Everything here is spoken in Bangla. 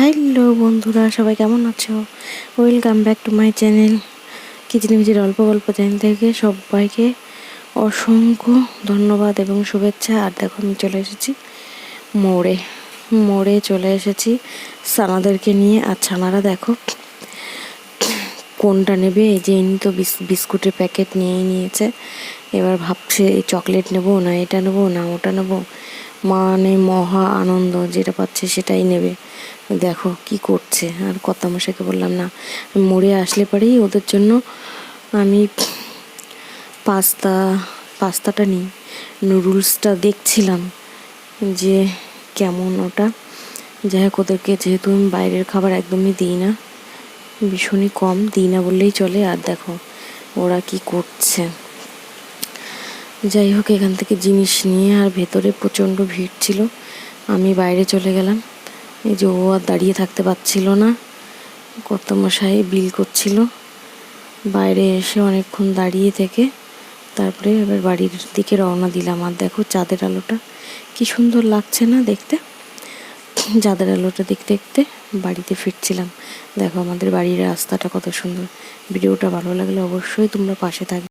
হ্যালো বন্ধুরা, সবাই কেমন আছো? Welcome back to my channel kitchen ভিজের অল্প গল্প চ্যানেল থেকে সবাইকে অসংখ্য ধন্যবাদ এবং শুভেচ্ছা। আর দেখো, আমি চলে এসেছি মোড়ে। মোড়ে চলে এসেছি সানাদেরকে নিয়ে। আর ছানারা দেখো কোনটা নেবে? এই যে ইনি তো বিস- বিস্কুটের প্যাকেট নিয়েই নিয়েছে। এবার ভাবছে এই চকলেট নেব, না এটা নেব, না ওটা নেব? মানে মহা আনন্দ যেটা পাচ্ছে সেটাই নেবে। দেখো কি করছে। আর কত মশাইকে বললাম, না মরে আসলে পরেই ওদের জন্য আমি পাস্তা, পাস্তাটা নিই। নুডলসটা দেখছিলাম যে কেমন ওটা। যাই হোক, ওদেরকে যেহেতু আমি বাইরের খাবার একদমই দিই না ভীষণই কম, দিই না বললেই চলে। আর দেখো, ওরা কি করছে। যাই হোক, এখান থেকে জিনিস নিয়ে আর ভেতরে প্রচণ্ড ভিড় ছিল। আমি বাইরে চলে গেলাম। এই যে ও আর দাঁড়িয়ে থাকতে পারছিল না। কত মশাই বিল করছিল। বাইরে এসে অনেকক্ষণ দাঁড়িয়ে থেকে তারপরে এবার বাড়ির দিকে রওনা দিলাম। আর দেখো চাঁদের আলোটা, কি সুন্দর লাগছে না দেখতে? চাঁদের আলোটা দেখতে দেখতে বাড়িতে ফিরছিলাম। দেখো আমাদের বাড়ির রাস্তাটা কত সুন্দর। ভিডিওটা ভালো লাগলে অবশ্যই তোমরা পাশে থাকবে।